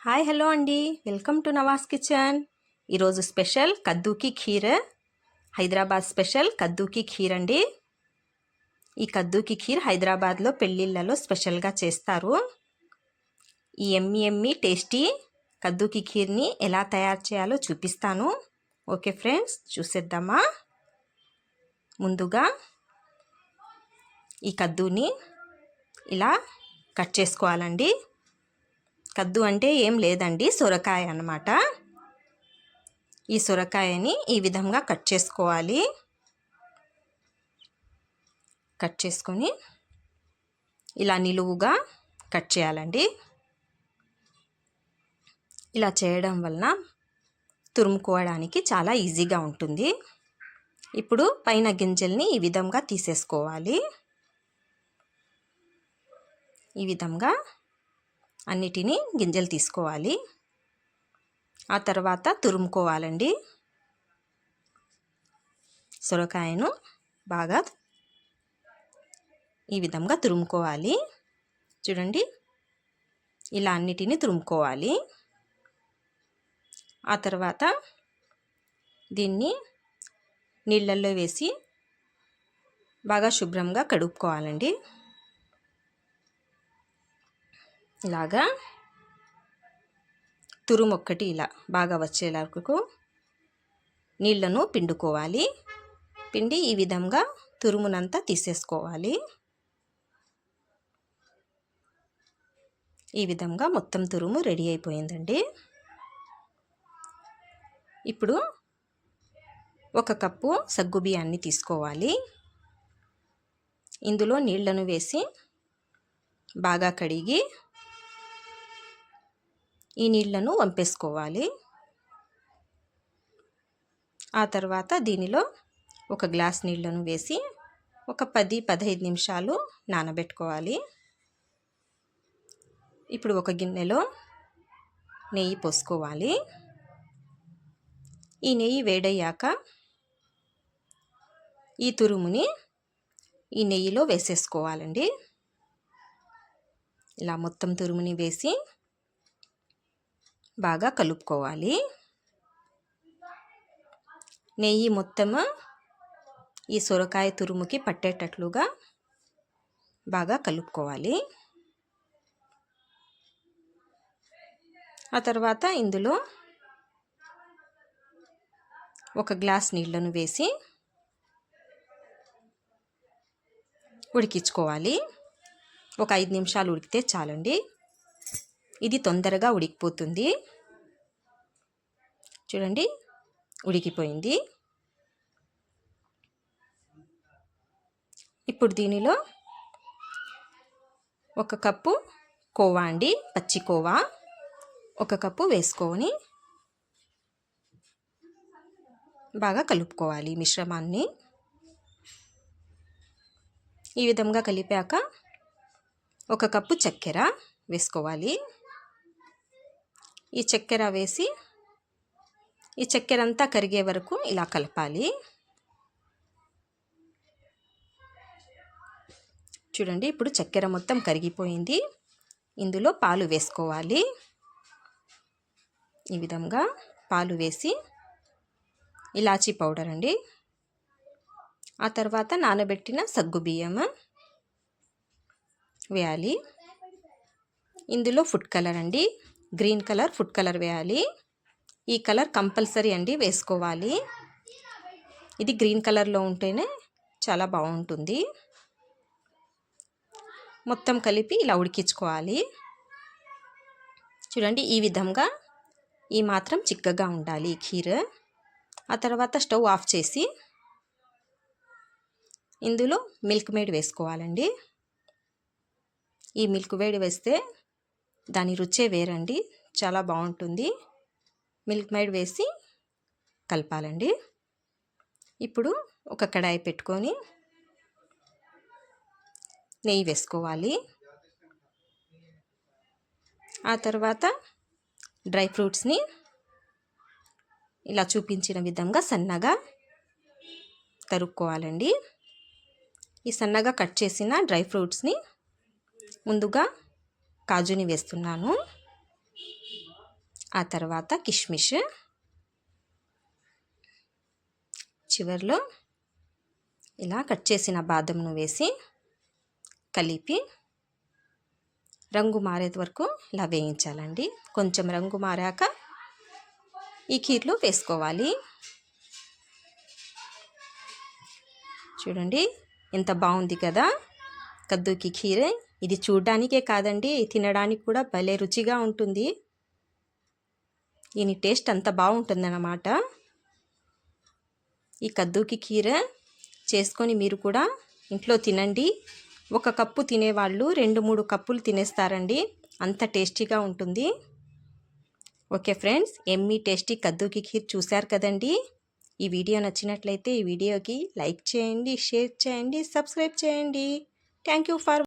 Hi hello అండి. Welcome to Nava's kitchen. ఈరోజు special కద్దూకి ఖీర్. హైదరాబాద్ స్పెషల్ కద్దూకి ఖీర్ అండి. ఈ కద్దూకి ఖీర్ హైదరాబాద్లో పెళ్ళిళ్ళలో స్పెషల్గా చేస్తారు. ఈ ఎమ్మి ఎమ్మి టేస్టీ కద్దూకి ఖీర్ని ఎలా తయారు చేయాలో చూపిస్తాను. ఓకే ఫ్రెండ్స్ చూసేద్దామా? ముందుగా ఈ కద్దూని ఇలా కట్ చేసుకోవాలండి. కద్దు అంటే ఏం లేదండి సొరకాయ అన్నమాట. ఈ సొరకాయని ఈ విధంగా కట్ చేసుకోవాలి. కట్ చేసుకొని ఇలా నిలువుగా కట్ చేయాలండి. ఇలా చేయడం వలన తురుముకోవడానికి చాలా ఈజీగా ఉంటుంది. ఇప్పుడు పైన గింజల్ని ఈ విధంగా తీసేసుకోవాలి. ఈ విధంగా అన్నిటినీ గింజలు తీసుకోవాలి. ఆ తర్వాత తురుముకోవాలండి. సొరకాయను బాగా ఈ విధంగా తురుముకోవాలి. చూడండి ఇలా అన్నిటినీ తురుముకోవాలి. ఆ తర్వాత దీన్ని నీళ్ళల్లో వేసి బాగా శుభ్రంగా కడుక్కోవాలండి. ఇలాగా తురుము ఒక్కటి ఇలా బాగా వచ్చేలాకు నీళ్ళను పిండుకోవాలి. పిండి ఈ విధంగా తురుమునంతా తీసేసుకోవాలి. ఈ విధంగా మొత్తం తురుము రెడీ అయిపోయిందండి. ఇప్పుడు ఒక కప్పు సగ్గు బియ్యాన్ని తీసుకోవాలి. ఇందులో నీళ్ళను వేసి బాగా కడిగి ఈ నీళ్ళను వంపేసుకోవాలి. ఆ తర్వాత దీనిలో ఒక గ్లాస్ నీళ్ళను వేసి ఒక పది పదహైదు నిమిషాలు నానబెట్టుకోవాలి. ఇప్పుడు ఒక గిన్నెలో నెయ్యి పోసుకోవాలి. ఈ నెయ్యి వేడయ్యాక ఈ తురుముని ఈ నెయ్యిలో వేసేసుకోవాలండి. ఇలా మొత్తం తురుముని వేసి బాగా కలుపుకోవాలి. నెయ్యి మొత్తము ఈ సొరకాయ తురుముకి పట్టేటట్లుగా బాగా కలుపుకోవాలి. ఆ తర్వాత ఇందులో ఒక గ్లాస్ నీళ్ళను వేసి ఉడికించుకోవాలి. ఒక ఐదు నిమిషాలు ఉడికితే చాలండి. ఇది తొందరగా ఉడికిపోతుంది. చూడండి ఉడికిపోయింది. ఇప్పుడు దీనిలో ఒక కప్పు కోవా అండి పచ్చి కోవా. ఒక కప్పు వేసుకొని బాగా కలుపుకోవాలి మిశ్రమాన్ని. ఈ విధంగా కలిపాక ఒక కప్పు చక్కెర వేసుకోవాలి. ఈ చక్కెర వేసి ఈ చక్కెర అంతా కరిగే వరకు ఇలా కలపాలి. చూడండి ఇప్పుడు చక్కెర మొత్తం కరిగిపోయింది. ఇందులో పాలు వేసుకోవాలి. ఈ విధంగా పాలు వేసి ఇలాచీ పౌడర్ అండి. ఆ తర్వాత నానబెట్టిన సగ్గు బియ్యం వేయాలి. ఇందులో ఫుడ్ కలర్ అండి. గ్రీన్ కలర్ ఫుడ్ కలర్ వేయాలి. ఈ కలర్ కంపల్సరీ అండి వేసుకోవాలి. ఇది గ్రీన్ కలర్లో ఉంటేనే చాలా బాగుంటుంది. మొత్తం కలిపి ఇలా ఉడికించుకోవాలి. చూడండి ఈ విధంగా ఈ మాత్రం చిక్కగా ఉండాలి ఈ ఖీర్ ఆ తర్వాత స్టవ్ ఆఫ్ చేసి ఇందులో మిల్క్ మేడ్ వేసుకోవాలండి. ఈ మిల్క్ వేడి వేస్తే దాని రుచే వేరండి. చాలా బాగుంటుంది. మిల్క్ మైడ్ వేసి కలపాలండి. ఇప్పుడు ఒక కడాయి పెట్టుకొని నెయ్యి వేసుకోవాలి. ఆ తర్వాత డ్రై ఫ్రూట్స్ని ఇలా చూపించిన విధంగా సన్నగా తరుక్కోవాలండి. ఈ సన్నగా కట్ చేసిన డ్రై ఫ్రూట్స్ని ముందుగా కాజుని వేస్తున్నాను. ఆ తర్వాత కిష్మిష్. చివరిలో ఇలా కట్ చేసిన బాదంను వేసి కలిపి రంగు మారేది వరకు ఇలా వేయించాలండి. కొంచెం రంగు మారాక ఈ కీర్లు వేసుకోవాలి. చూడండి ఎంత బాగుంది కదా. కద్దుకి కీరే ఇది చూడ్డానికే కాదండి తినడానికి కూడా భలే రుచిగా ఉంటుంది. దీని టేస్ట్ అంత బాగుంటుందన్నమాట. ఈ కద్దుకి కీర చేసుకొని మీరు కూడా ఇంట్లో తినండి. ఒక కప్పు తినేవాళ్ళు రెండు మూడు కప్పులు తినేస్తారండి. అంత టేస్టీగా ఉంటుంది. ఓకే ఫ్రెండ్స్ ఎమ్మీ టేస్టీ కద్దుకి ఖీర్ చూశారు కదండి. ఈ వీడియో నచ్చినట్లయితే ఈ వీడియోకి లైక్ చేయండి షేర్ చేయండి సబ్స్క్రైబ్ చేయండి. Thank you for